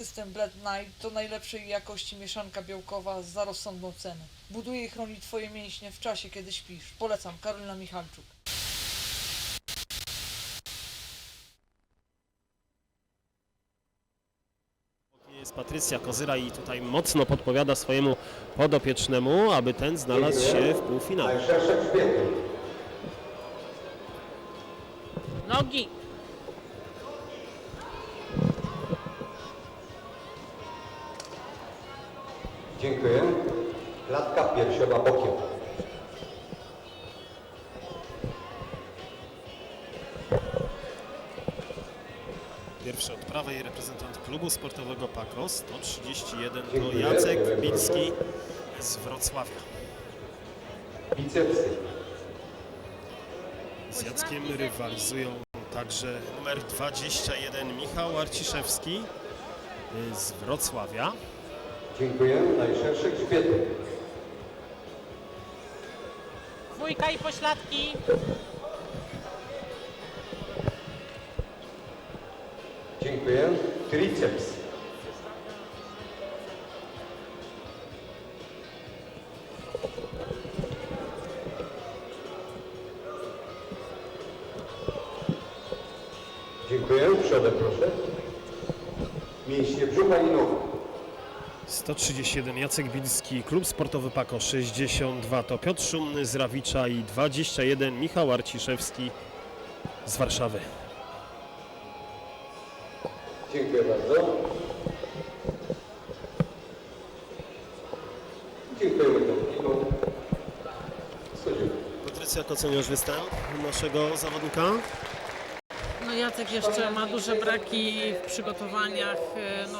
System Blend Night to najlepszej jakości mieszanka białkowa za rozsądną cenę. Buduje i chroni Twoje mięśnie w czasie, kiedy śpisz. Polecam, Karolina Michalczuk. Jest Patrycja Kozyra i tutaj mocno podpowiada swojemu podopiecznemu, aby ten znalazł się w półfinale. Nogi. Dziękuję. Klatka piersiowa bokiem. Pierwszy od prawej reprezentant klubu sportowego PAKO 131 to Dziękuję. Jacek Bilski z Wrocławia. Bicepsy. Z Jackiem rywalizują także numer 21 Michał Arciszewski z Wrocławia. Dziękuję. Najszersze grzbiety. Dwójka i pośladki. Dziękuję. Triceps. Dziękuję. Przodem proszę. Mięśnie brzucha i nóg. 131 Jacek Bilski, klub sportowy PAKO 62 to Piotr Szumny z Rawicza i 21 Michał Arciszewski z Warszawy. Dziękuję bardzo. Dziękujemy. Schodzimy. Patrycja, jak oceniasz występ naszego zawodnika? No Jacek jeszcze ma duże braki w przygotowaniach. e, No,